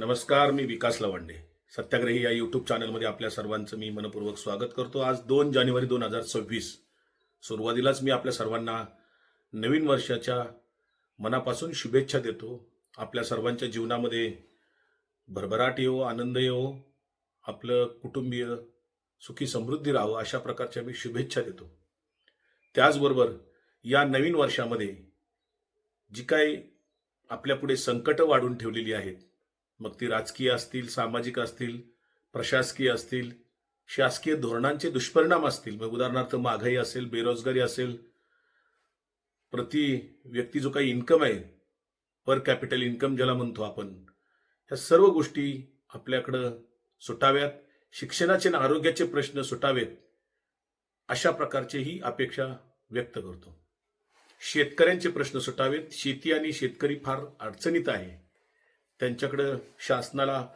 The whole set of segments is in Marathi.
नमस्कार मी विकास लवांडे. सत्याग्रही या यूट्यूब चॅनलमध्ये आपल्या सर्वांचं मी मनपूर्वक स्वागत करतो. आज दोन जानेवारी दोन हजार सव्वीस. सुरुवातीलाच मी आपल्या सर्वांना नवीन वर्षाच्या मनापासून शुभेच्छा देतो. आपल्या सर्वांच्या जीवनामध्ये भरभराट येवो आनंद येवो आपलं कुटुंबीय सुखी समृद्धी राहावं अशा प्रकारच्या मी शुभेच्छा देतो. त्याचबरोबर या नवीन वर्षामध्ये जी काही आपल्यापुढे संकटं वाढून ठेवलेली आहेत मग ती राजकीय असतील सामाजिक असतील प्रशासकीय असतील शासकीय धोरणांचे दुष्परिणाम असतील. मग उदाहरणार्थ महागाई असेल बेरोजगारी असेल प्रति व्यक्ती जो काही इन्कम आहे पर कॅपिटल इन्कम ज्याला म्हणतो आपण ह्या सर्व गोष्टी आपल्याकडं सुटाव्यात. शिक्षणाचे आणि आरोग्याचे प्रश्न सुटावेत अशा प्रकारची ही अपेक्षा व्यक्त करतो. शेतकऱ्यांचे प्रश्न सुटावेत. शेती आणि शेतकरी फार अडचणीत आहे. त्यांच्याकडं शासनाला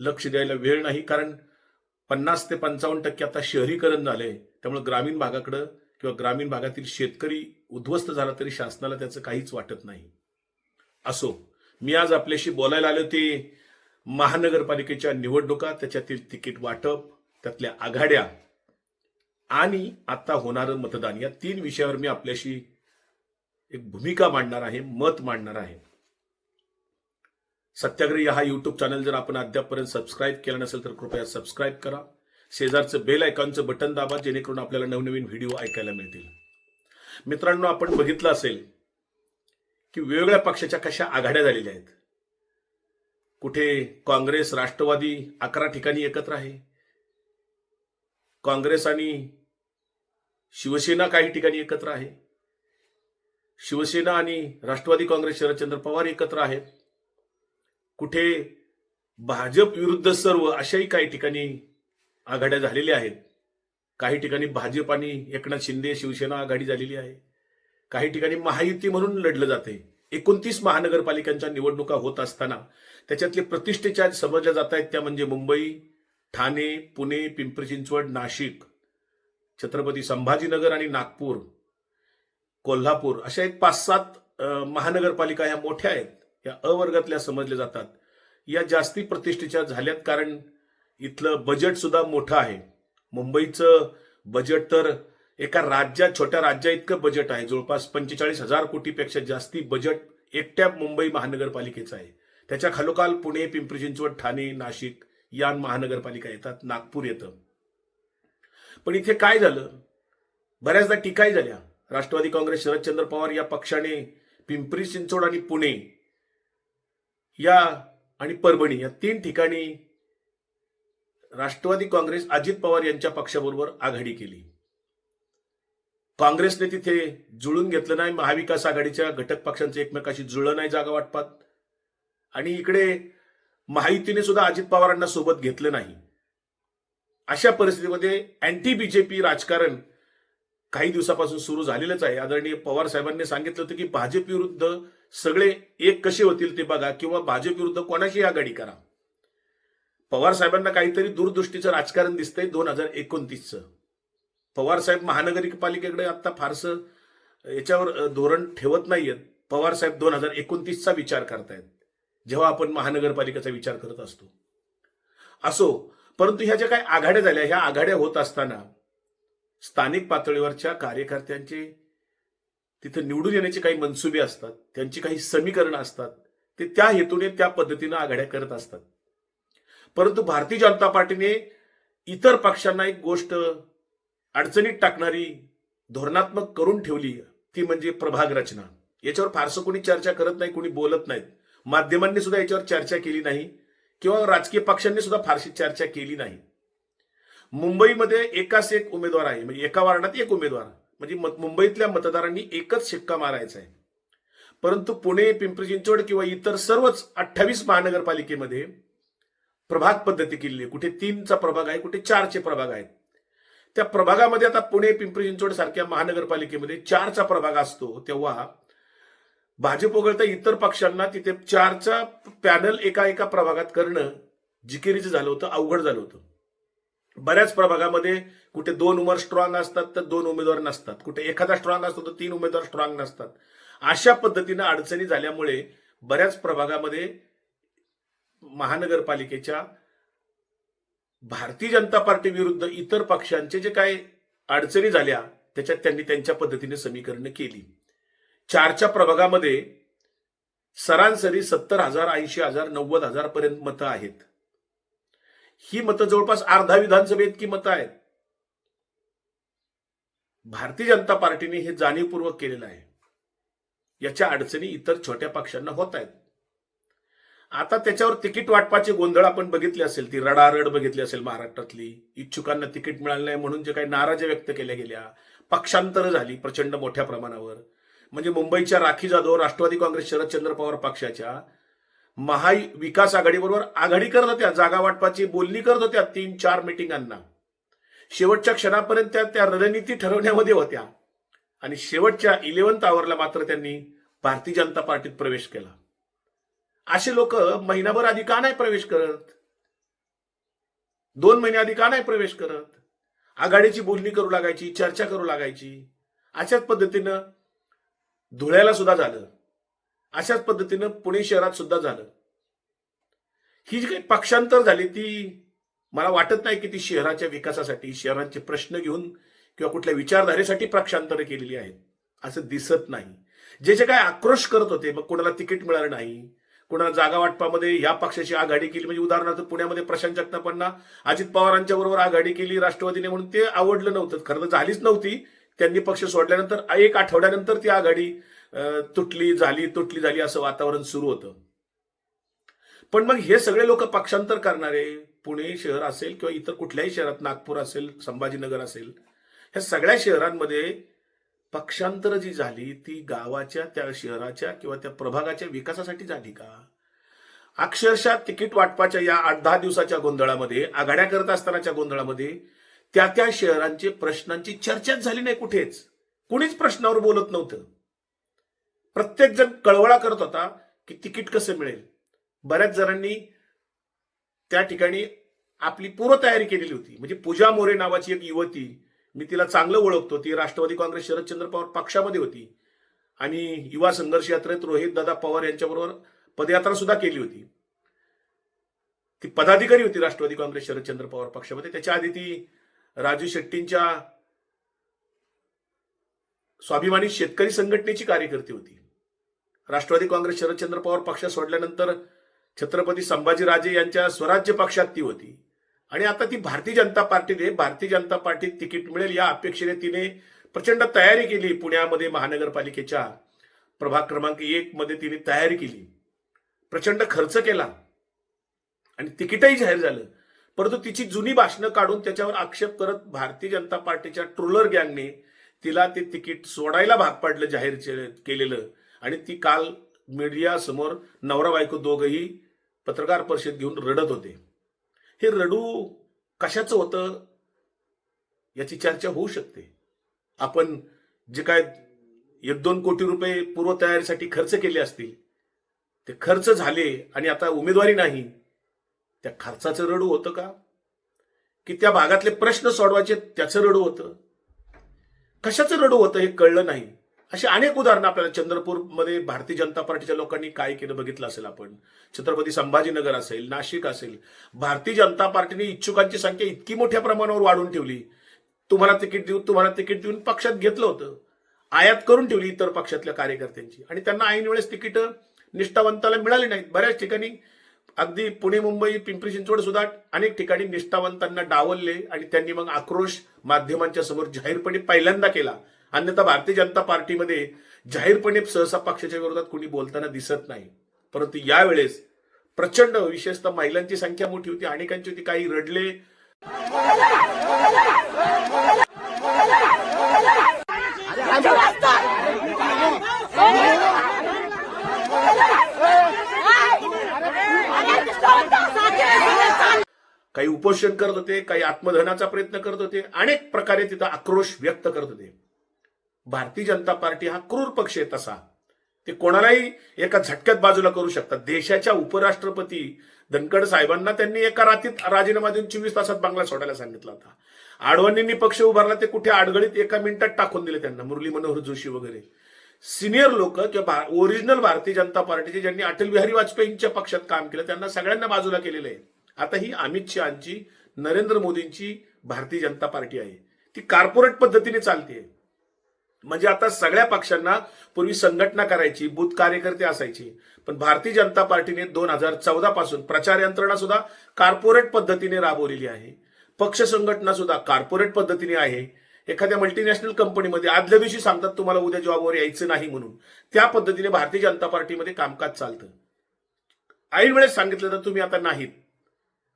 लक्ष द्यायला वेळ नाही कारण पन्नास ते पंचावन्न टक्के आता शहरीकरण झालंय त्यामुळे ग्रामीण भागाकडं किंवा ग्रामीण भागातील शेतकरी उद्ध्वस्त झाला तरी शासनाला त्याचं काहीच वाटत नाही. असो मी आज आपल्याशी बोलायला आलो ते महानगरपालिकेच्या निवडणुका त्याच्यातील तिकीट वाटप त्यातल्या आघाड्या आणि आता होणारं मतदान. या तीन विषयावर मी आपल्याशी एक भूमिका मांडणार आहे मत मांडणार आहे. सत्याग्रही हा यूट्यूब चॅनल जर आपण अद्यापपर्यंत सबस्क्राईब केला नसेल तर कृपया सबस्क्राईब करा. शेजारचं बेल आयकॉनचं बटन दाबा जेणेकरून आपल्याला नवनवीन व्हिडिओ ऐकायला मिळतील. मित्रांनो आपण बघितलं असेल की वेगवेगळ्या पक्षाच्या कशा आघाड्या झालेल्या आहेत. कुठे काँग्रेस राष्ट्रवादी अकरा ठिकाणी एकत्र आहे. काँग्रेस आणि शिवसेना काही ठिकाणी एकत्र आहे. शिवसेना आणि राष्ट्रवादी काँग्रेस शरदचंद्र पवार एकत्र आहेत. कुठे भाजप विरुद्ध सर्व अशाही काही ठिकाणी आघाड्या झालेल्या आहेत. काही ठिकाणी भाजप आणि एकनाथ शिंदे शिवसेना आघाडी झालेली आहे. काही ठिकाणी महायुती म्हणून लढलं जाते एकोणतीस महानगरपालिकांच्या निवडणुका होत असताना त्याच्यातले प्रतिष्ठेच्या समजल्या जात आहेत त्या म्हणजे मुंबई ठाणे पुणे पिंपरी चिंचवड नाशिक छत्रपती संभाजीनगर आणि नागपूर कोल्हापूर अशा एक पाच सात महानगरपालिका ह्या मोठ्या आहेत. या अवर्गातल्या समजल्या जातात. या जास्ती प्रतिष्ठेच्या झाल्यात कारण इथलं बजेट सुद्धा मोठं आहे. मुंबईचं बजेट तर एका राज्यात छोट्या राज्या इतकं बजेट आहे. जवळपास पंचेचाळीस हजार कोटीपेक्षा जास्ती बजेट एकट्या मुंबई महानगरपालिकेचं आहे. त्याच्या खालोखाल पुणे पिंपरी चिंचवड ठाणे नाशिक या महानगरपालिका येतात. नागपूर येतं. पण इथे काय झालं? बऱ्याचदा टीकाही झाल्या. राष्ट्रवादी काँग्रेस शरदचंद्र पवार या पक्षाने पिंपरी चिंचवड आणि पुणे या आणि परभणी या तीन ठिकाणी राष्ट्रवादी काँग्रेस अजित पवार यांच्या पक्षाबरोबर आघाडी केली. काँग्रेसने तिथे जुळून घेतलं नाही महाविकास आघाडीच्या घटक पक्षांचं एकमेकाशी जुळलं नाही जागा वाटपात. आणि इकडे महायुतीने सुद्धा अजित पवारांना सोबत घेतलं नाही. अशा परिस्थितीमध्ये अँटी बीजेपी राजकारण काही दिवसापासून सुरू झालेलंच आहे. आदरणीय पवार साहेबांनी सांगितलं होतं की भाजप विरुद्ध सगळे एक कसे होतील ते बघा किंवा भाजप विरुद्ध कोणाशी आघाडी करा. पवार साहेबांना काहीतरी दूरदृष्टीचं राजकारण दिसतंय दोन हजार एकोणतीसचं. पवार साहेब महानगरपालिकेकडे आता फारसं याच्यावर धोरण ठेवत नाहीयेत. पवार साहेब दोन हजार एकोणतीसचा विचार करतायत जेव्हा आपण महानगरपालिकेचा विचार करत असतो. असो परंतु ह्या ज्या काही आघाड्या झाल्या ह्या आघाड्या होत असताना स्थानिक पातळीवरच्या कार्यकर्त्यांचे तिथं निवडून येण्याचे काही मनसुबे असतात त्यांची काही समीकरणं असतात ते त्या हेतूने त्या पद्धतीनं आघाड्या करत असतात. परंतु भारतीय जनता पार्टीने इतर पक्षांना एक गोष्ट अडचणीत टाकणारी धोरणात्मक करून ठेवली ती म्हणजे प्रभाग रचना. याच्यावर फारसं कोणी चर्चा करत नाही कोणी बोलत नाहीत. माध्यमांनी सुद्धा याच्यावर चर्चा केली नाही किंवा राजकीय पक्षांनी सुद्धा फारशी चर्चा केली नाही. मुंबईमध्ये एकाच एक उमेदवार आहे म्हणजे एका वार्डात एक उमेदवार. म्हणजे मत- मुंबईतल्या मतदारांनी एकच शिक्का मारायचा आहे. परंतु पुणे पिंपरी चिंचवड किंवा इतर सर्वच अठ्ठावीस महानगरपालिकेमध्ये प्रभाग पद्धती केलेली आहे. कुठे तीनचा प्रभाग आहे कुठे चारचे प्रभाग आहेत. त्या प्रभागामध्ये आता पुणे पिंपरी चिंचवड सारख्या महानगरपालिकेमध्ये चारचा प्रभाग असतो तेव्हा भाजप वगळता इतर पक्षांना तिथे चारचा पॅनल एका एका प्रभागात करणं जिकिरीचं झालं होतं अवघड झालं होतं. बऱ्याच प्रभागामध्ये कुठे दोन उमेदवार स्ट्रॉंग असतात तर दोन उमेदवार नसतात. कुठे एखादा स्ट्रॉंग असतो तर तीन उमेदवार स्ट्रॉंग नसतात. अशा पद्धतीनं अडचणी झाल्यामुळे बऱ्याच प्रभागामध्ये महानगरपालिकेच्या भारतीय जनता पार्टी विरुद्ध इतर पक्षांचे जे काही अडचणी झाल्या त्याच्यात त्यांनी त्यांच्या पद्धतीने समीकरणं केली. चारच्या प्रभागामध्ये सरासरी सत्तर हजार ऐंशी हजार नव्वद हजार पर्यंत मतं आहेत. ही मतं जवळपास अर्धा विधानसभेत इतकी मतं आहेत. भारतीय जनता पार्टीने हे जाणीवपूर्वक केलेलं आहे. याच्या अडचणी इतर छोट्या पक्षांना होत आहेत. आता त्याच्यावर तिकीट वाटपाचे गोंधळ आपण बघितले असेल ती रडारड बघितली असेल महाराष्ट्रातली. इच्छुकांना तिकीट मिळालं नाही म्हणून जे काही नाराज्या व्यक्त केल्या गेल्या पक्षांतर झाली प्रचंड मोठ्या प्रमाणावर. म्हणजे मुंबईच्या राखी जाधव राष्ट्रवादी काँग्रेस शरदचंद्र पवार पक्षाच्या महाविकास आघाडीबरोबर आघाडी करत होत्या जागा वाटपाची बोलणी करत होत्या तीन चार मिटिंगांना. शेवटच्या क्षणापर्यंत त्या त्या रणनीती ठरवण्यामध्ये होत्या. आणि शेवटच्या इलेव्हन्थ आवरला मात्र त्यांनी भारतीय जनता पार्टीत प्रवेश केला. असे लोक महिनाभर आधी का नाही प्रवेश करत? दोन महिने आधी का नाही प्रवेश करत? आघाडीची बोलणी करू लागायची चर्चा करू लागायची. अशाच पद्धतीनं धुळ्याला सुद्धा झालं. अशाच पद्धतीनं पुणे शहरात सुद्धा झालं. ही जी काही पक्षांतर झाली ती मला वाटत नाही की ती शहराच्या विकासासाठी शहरांचे प्रश्न घेऊन किंवा कुठल्या विचारधारेसाठी पक्षांतर केलेली आहेत असं दिसत नाही. जे जे काय आक्रोश करत होते मग कोणाला तिकीट मिळालं नाही. कोणाला जागा वाटपामध्ये या पक्षाची आघाडी केली म्हणजे उदाहरणार्थ पुण्यामध्ये प्रशांत जगतापांना अजित पवारांच्या बरोबर आघाडी केली राष्ट्रवादीने म्हणून ते आवडलं नव्हतं. खरं तर झालीच नव्हती. त्यांनी पक्ष सोडल्यानंतर एक आठवड्यानंतर ती आघाडी तुटली झाली तुटली झाली असं वातावरण सुरू होतं. पण मग हे सगळे लोक पक्षांतर करणारे पुणे शहर असेल किंवा इतर कुठल्याही शहरात नागपूर असेल संभाजीनगर असेल ह्या सगळ्या शहरांमध्ये पक्षांतर जी झाली ती गावाच्या त्या शहराच्या किंवा त्या प्रभागाच्या विकासासाठी झाली का? अक्षरशः तिकीट वाटपाच्या या आठ दहा दिवसाच्या गोंधळामध्ये आघाड्या करत असतानाच्या गोंधळामध्ये त्या त्या शहरांचे प्रश्नांची चर्चाच झाली नाही कुठेच. कुणीच प्रश्नावर बोलत नव्हतं. प्रत्येक जण कळवळा करत होता की तिकीट कसं मिळेल. बऱ्याच जणांनी त्या ठिकाणी आपली पूर्वतयारी केलेली होती. म्हणजे पूजा मोरे नावाची एक युवती मी तिला चांगलं ओळखतो ती राष्ट्रवादी काँग्रेस शरदचंद्र पवार पक्षामध्ये होती. आणि युवा संघर्ष यात्रेत रोहित दादा पवार यांच्याबरोबर पदयात्रा सुद्धा केली होती. ती पदाधिकारी होती राष्ट्रवादी काँग्रेस शरदचंद्र पवार पक्षामध्ये. त्याच्या आधी ती राजू शेट्टींच्या स्वाभिमानी शेतकरी संघटनेची कार्यकर्ती होती. राष्ट्रवादी काँग्रेस शरदचंद्र पवार पक्ष सोडल्यानंतर छत्रपती संभाजीराजे यांच्या स्वराज्य पक्षात ती होती. आणि आता ती भारतीय जनता पार्टीने भारतीय जनता पार्टीत तिकीट मिळेल या अपेक्षेने तिने प्रचंड तयारी केली पुण्यामध्ये महानगरपालिकेच्या प्रभाग क्रमांक एक मध्ये तिने तयारी केली. प्रचंड खर्च केला. आणि तिकीटही जाहीर झालं. परंतु तिची जुनी भाषणं काढून त्याच्यावर आक्षेप करत भारतीय जनता पार्टीच्या ट्रोलर गँगने तिला ते तिकीट सोडायला भाग पाडलं जाहीर केलेलं. आणि ती काल मीडिया समोर नवरा बायको दोघही पत्रकार परिषद घेऊन रडत होते. हे रडू कशाचं होतं याची चर्चा होऊ शकते. आपण जे काय एक दोन कोटी रुपये पूर्वतयारीसाठी खर्च केले असतील ते खर्च झाले आणि आता उमेदवारी नाही त्या खर्चाचं रडू होतं का? की त्या भागातले प्रश्न सोडवायचे त्याचं रडू होतं? कशाचं रडू होतं हे कळलं नाही. अशी अनेक उदाहरणं आपल्याला चंद्रपूरमध्ये भारतीय जनता पार्टीच्या लोकांनी काय केलं बघितलं असेल आपण. छत्रपती संभाजीनगर असेल नाशिक असेल. भारतीय जनता पार्टीने इच्छुकांची संख्या इतकी मोठ्या प्रमाणावर वाढवून ठेवली. तुम्हाला तिकीट देऊ तुम्हाला तिकीट देऊन पक्षात घेतलं होतं. आयात करून ठेवली इतर पक्षातल्या कार्यकर्त्यांची. आणि त्यांना ऐन वेळेस तिकीट निष्ठावंताला मिळाली नाहीत. बऱ्याच ठिकाणी अगदी पुणे मुंबई पिंपरी चिंचवड सुद्धा अनेक ठिकाणी निष्ठावंतांना डावलले आणि त्यांनी मग आक्रोश माध्यमांच्या समोर जाहीरपणे पहिल्यांदा केला. अन्यथा भारतीय जनता पार्टीमध्ये जाहीरपणे सहसा पक्षाच्या विरोधात कुणी बोलताना दिसत नाही. परंतु यावेळेस प्रचंड विशेषतः महिलांची संख्या मोठी होती अनेकांची होती काही रडले. काही उपोषण करत होते काही आत्मदहनाचा प्रयत्न करत होते अनेक प्रकारे तिथं आक्रोश व्यक्त करत होते. भारतीय जनता पार्टी हा क्रूर पक्ष आहे तसा. ते कोणालाही एका झटक्यात बाजूला करू शकतात. देशाच्या उपराष्ट्रपती धनखड साहेबांना त्यांनी एका रात्रीत राजीनामा देऊन चोवीस तासात बांगला सोडायला सांगितला होता. आडवाणींनी पक्ष उभारला ते कुठे आडगळीत एका मिनिटात टाकून दिले त्यांना मुरली मनोहर जोशी वगैरे. सिनियर लोक किंवा ओरिजिनल भारतीय जनता पार्टीचे ज्यांनी अटल बिहारी वाजपेयींच्या पक्षात काम केलं त्यांना सगळ्यांना बाजूला केलेलं आहे. आता ही अमित शहाची नरेंद्र मोदींची भारतीय जनता पार्टी आहे. ती कॉर्पोरेट पद्धतीने चालते. म्हणजे आता सगळ्या पक्षांना पूर्वी संघटना करायची बूथ कार्यकर्ते असायचे. पण भारतीय जनता पार्टीने दोन हजार चौदा पासून प्रचार यंत्रणा सुद्धा कॉर्पोरेट पद्धतीने राबवलेली आहे. पक्ष संघटना सुद्धा कॉर्पोरेट पद्धतीने आहे. एखाद्या मल्टीनॅशनल कंपनीमध्ये आदल्या दिवशी सांगतात तुम्हाला उद्या जॉबवर यायचं नाही म्हणून. त्या पद्धतीने भारतीय जनता पार्टीमध्ये कामकाज चालतं. ऐन वेळेस सांगितलं तर तुम्ही आता नाहीत.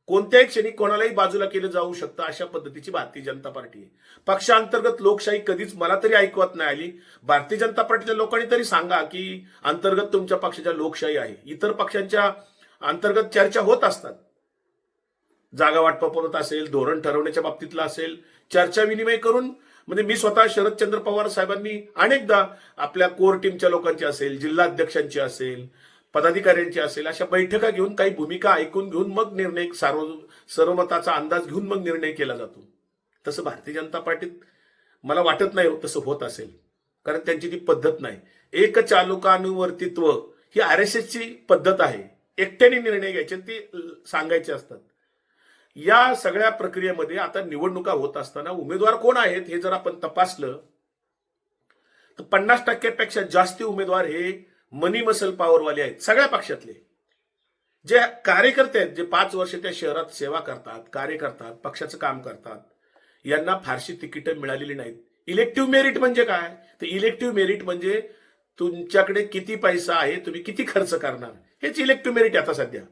कोणत्याही क्षणी कोणालाही बाजूला केलं जाऊ शकतं अशा पद्धतीची भारतीय जनता पार्टी आहे. पक्षांतर्गत लोकशाही कधीच मला तरी ऐकवत नाही आली. भारतीय जनता पार्टीच्या लोकांनी तरी सांगा की अंतर्गत तुमच्या पक्षाच्या लोकशाही आहे. इतर पक्षांच्या अंतर्गत चर्चा होत असतात. जागा वाटप असेल धोरण ठरवण्याच्या बाबतीतला असेल चर्चा विनिमय करून म्हणजे मी स्वतः शरदचंद्र पवार साहेबांनी अनेकदा आपल्या कोर टीमच्या लोकांची असेल जिल्हाध्यक्षांची असेल पदाधिकाऱ्यांची असेल अशा बैठका घेऊन काही भूमिका ऐकून घेऊन मग निर्णय सार्व सर्वमताचा अंदाज घेऊन मग निर्णय केला जातो. तसं भारतीय जनता पार्टीत मला वाटत नाही हो तसं होत असेल कारण त्यांची ती पद्धत नाही. एक चालुकानुवर्तित्व ही आर एस एसची पद्धत आहे. एकट्याने निर्णय घ्यायचे ते सांगायचे असतात. या सगळ्या प्रक्रियेमध्ये आता निवडणुका होत असताना उमेदवार कोण आहेत हे जर आपण तपासलं तर पन्नास टक्क्यापेक्षा जास्त उमेदवार हे मनी मसल पॉवरवाले आहेत सगळ्या पक्षातले. जे कार्यकर्ते आहेत जे पाच वर्ष त्या शहरात सेवा करतात कार्य करतात पक्षाचं काम करतात यांना फारशी तिकीटं मिळालेली नाहीत. इलेक्टिव्ह मेरिट म्हणजे काय? तर इलेक्टिव्ह मेरिट म्हणजे तुमच्याकडे किती पैसा आहे तुम्ही किती खर्च करणार? हेच इलेक्टिव्ह मेरिट आता सध्या.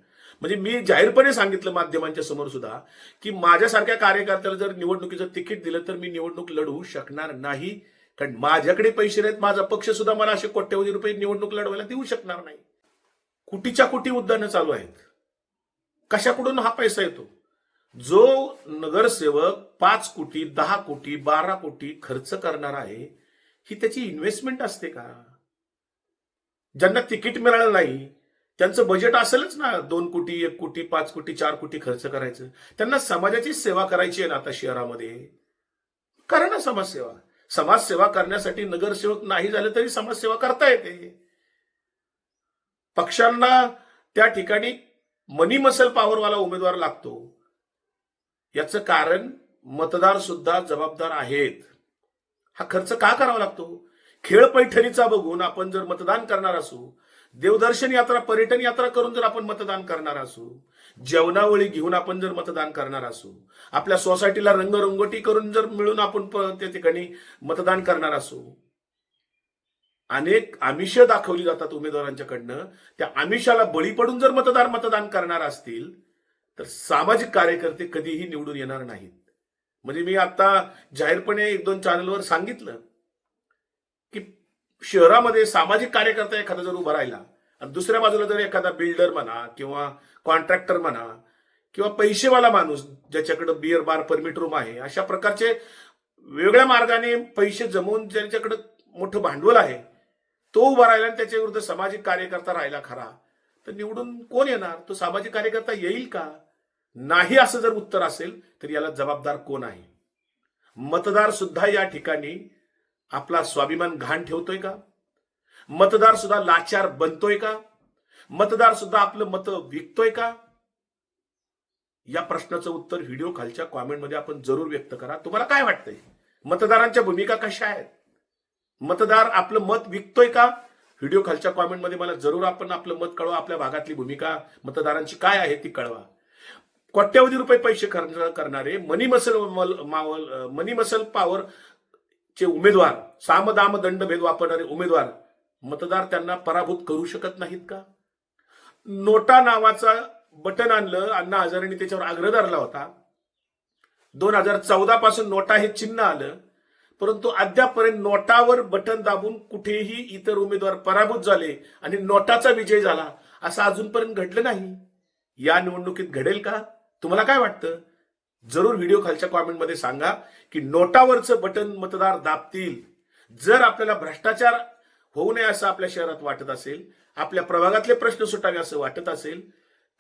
म्हणजे मी जाहीरपणे सांगितलं माध्यमांच्या समोर सुद्धा की माझ्यासारख्या कार्यकर्त्याला जर निवडणुकीचं तिकीट दिलं तर मी निवडणूक लढवू शकणार नाही. कारण माझ्याकडे पैसे नाहीत माझा पक्ष सुद्धा मला असे कोट्यवधी रुपये निवडणूक लढवायला देऊ शकणार नाही. कुटीच्या कुटी उद्यानं चालू आहेत. कशाकडून हा पैसा येतो? जो नगरसेवक पाच कोटी दहा कोटी बारा कोटी खर्च करणार आहे ही त्याची इन्व्हेस्टमेंट असते का? ज्यांना तिकीट मिळालं नाही त्यांचं बजेट असेलच ना दोन कोटी एक कोटी पाच कोटी चार कोटी खर्च करायचं. त्यांना समाजाची सेवा करायची आहे ना आता शहरामध्ये. करा ना समाजसेवा. समाजसेवा करण्यासाठी नगरसेवक नाही झाले तरी समाजसेवा करता येते. पक्षांना त्या ठिकाणी मनी मसल पॉवरवाला उमेदवार लागतो. याचं कारण मतदार सुद्धा जबाबदार आहेत. हा खर्च का करावा लागतो? खेळ पैठणीचा बघून आपण जर मतदान करणार असू देवदर्शन यात्रा पर्यटन यात्रा करून जर आपण मतदान करणार असू जेवणावळी घेऊन आपण जर मतदान करणार असू आपल्या सोसायटीला रंगरंगोटी करून जर मिळून आपण त्या ठिकाणी मतदान करणार असू अनेक आमिष दाखवली जातात उमेदवारांच्याकडनं. त्या आमिषाला बळी पडून जर मतदार मतदान करणार असतील तर सामाजिक कार्यकर्ते कधीही निवडून येणार नाहीत. म्हणजे मी आता जाहीरपणे एक दोन चॅनलवर सांगितलं की शहरामध्ये सामाजिक कार्यकर्ता एखादा जर उभा राहिला आणि दुसऱ्या बाजूला जर एखादा बिल्डर म्हणा किंवा कॉन्ट्रॅक्टर म्हणा किंवा पैसेवाला माणूस ज्याच्याकडे बिअर बार परमिट रूम आहे अशा प्रकारचे वेगळ्या मार्गाने पैसे जमवून ज्यांच्याकडे मोठं भांडवल आहे तो उभा राहिला आणि त्याच्या विरुद्ध सामाजिक कार्यकर्ता राहिला खरा तर निवडून कोण येणार? तो सामाजिक कार्यकर्ता येईल का? नाही असं जर उत्तर असेल तर याला जबाबदार कोण आहे? मतदार सुद्धा या ठिकाणी आपला स्वाभिमान घाण ठेवतोय का? मतदार सुद्धा लाचार बनतोय का? मतदार सुद्धा आपलं मत विकतोय का? या प्रश्नाचं उत्तर व्हिडिओ खालच्या कॉमेंटमध्ये आपण जरूर व्यक्त करा. तुम्हाला काय वाटतंय? मतदारांच्या भूमिका कशा आहेत? मतदार आपलं मत विकतोय का? व्हिडिओ खालच्या कॉमेंटमध्ये मला जरूर आपण आपलं मत कळवा आपल्या भागातली भूमिका मतदारांची काय आहे ती कळवा. कोट्यवधी रुपये पैसे खर्च करणारे मनी मसल मल- मावल मनी मसल पॉवर चे उमेदवार सामदाम दंड भेद वापरणारे उमेदवार मतदार त्यांना पराभूत करू शकत नाहीत का? नोटा नावाचा बटन आणलं अण्णा हजारेंनी त्याच्यावर आग्रह धरला होता. दोन हजार चौदा पासून नोटा हे चिन्ह आलं परंतु अद्यापपर्यंत नोटावर बटन दाबून कुठेही इतर उमेदवार पराभूत झाले आणि नोटाचा विजय झाला असं अजूनपर्यंत घडलं नाही. या निवडणुकीत घडेल का? तुम्हाला काय वाटतं? जरूर व्हिडिओ खालच्या कॉमेंटमध्ये सांगा की नोटावरचं बटन मतदार दाबतील. जर आपल्याला भ्रष्टाचार होऊ नये असं आपल्या शहरात वाटत असेल आपल्या प्रभागातले प्रश्न सुटावे असं वाटत असेल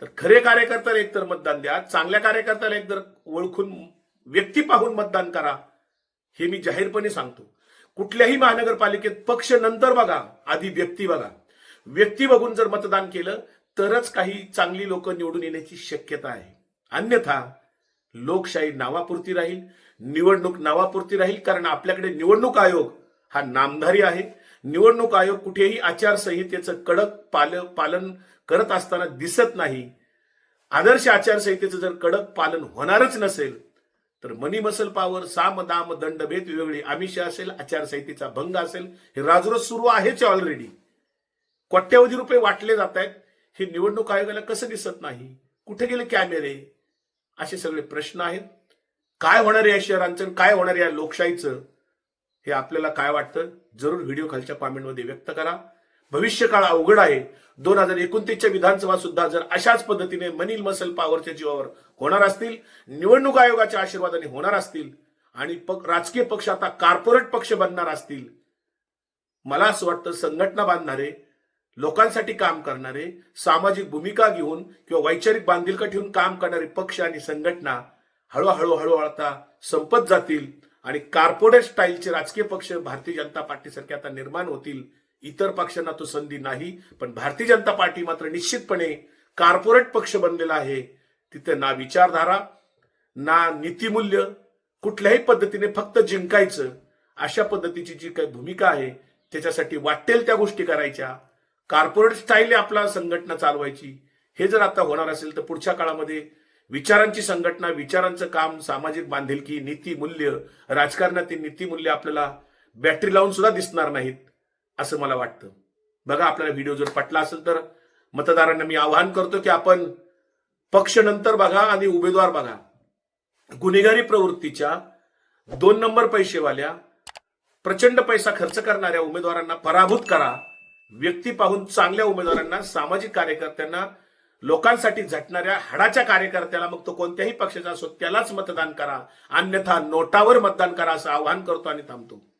तर खरे कार्यकर्त्याला एकतर मतदान द्या चांगल्या कार्यकर्त्याला एकतर ओळखून व्यक्ती पाहून मतदान करा हे मी जाहीरपणे सांगतो. कुठल्याही महानगरपालिकेत पक्ष नंतर बघा आधी व्यक्ती बघा. व्यक्ती बघून जर मतदान केलं तरच काही चांगली लोक निवडून येण्याची शक्यता आहे. अन्यथा लोकशाही नावापुरती राहील निवडणूक नावापुरती राहील कारण आपल्याकडे निवडणूक आयोग हा नामधारी आहे. निवडणूक आयोग कुठेही आचारसंहितेचं कडक पाल पालन करत असताना दिसत नाही. आदर्श आचारसंहितेचं जर कडक पालन होणारच नसेल तर मनी मसल पावर साम दाम दंड भेद वेगळी आमिष असेल आचारसंहितेचा भंग असेल हे राजरोज सुरू आहेच ऑलरेडी कोट्यवधी रुपये वाटले जात आहेत हे निवडणूक आयोगाला कसं दिसत नाही? कुठे गेले कॅमेरे? असे सगळे प्रश्न आहेत. काय होणार आहे या शहरांचं काय होणार आहे या लोकशाहीचं? हे आपल्याला काय वाटतं? जरूर व्हिडिओ खालच्या कॉमेंटमध्ये व्यक्त करा. भविष्यकाळ अवघड आहे. दोन हजार एकोणतीसच्या विधानसभा सुद्धा जर अशाच पद्धतीने मनील मसल पॉवरच्या जीवावर होणार असतील निवडणूक आयोगाच्या आशीर्वादाने होणार असतील आणि पक- राजकीय पक्ष आता कॉर्पोरेट पक्ष बनणार असतील मला असं वाटतं संघटना बांधणारे लोकांसाठी काम करणारे सामाजिक भूमिका घेऊन किंवा वैचारिक बांधिलका ठेवून काम करणारे पक्ष आणि संघटना हळूहळू हळूहळू आता संपत जातील. आणि कॉर्पोरेट स्टाईलचे राजकीय पक्ष भारतीय जनता पार्टीसारखे आता निर्माण होतील इतर पक्षांना तो संधी नाही पण भारतीय जनता पार्टी मात्र निश्चितपणे कॉर्पोरेट पक्ष बनलेला आहे. तिथे ना विचारधारा ना नीतिमूल्य कुठल्याही पद्धतीने फक्त जिंकायचं अशा पद्धतीची जी काही भूमिका आहे त्याच्यासाठी वाटेल त्या गोष्टी करायच्या. कॉर्पोरेट स्टाईल आपला संघटना चालवायची. हे जर आता होणार असेल तर पुढच्या काळामध्ये विचारांची संघटना विचारांचं काम सामाजिक बांधिलकी नीती मूल्य राजकारणातील नीती मूल्य आपल्याला बॅटरी लावून सुद्धा दिसणार नाहीत असं मला वाटतं. बघा आपल्याला व्हिडिओ जर पटला असेल तर मतदारांना मी आवाहन करतो की आपण पक्ष नंतर बघा आणि उमेदवार बघा. गुन्हेगारी प्रवृत्तीच्या दोन नंबर पैसेवाल्या प्रचंड पैसा खर्च करणाऱ्या उमेदवारांना पराभूत करा. व्यक्ती पाहून चांगल्या उमेदवारांना सामाजिक कार्यकर्त्यांना लोकांसाठी झटणाऱ्या हाडाच्या कार्यकर्त्याला मग तो कोणत्याही पक्षाचा असो त्यालाच मतदान करा. अन्यथा नोटावर मतदान करा असं आवाहन करतो आणि थांबतो.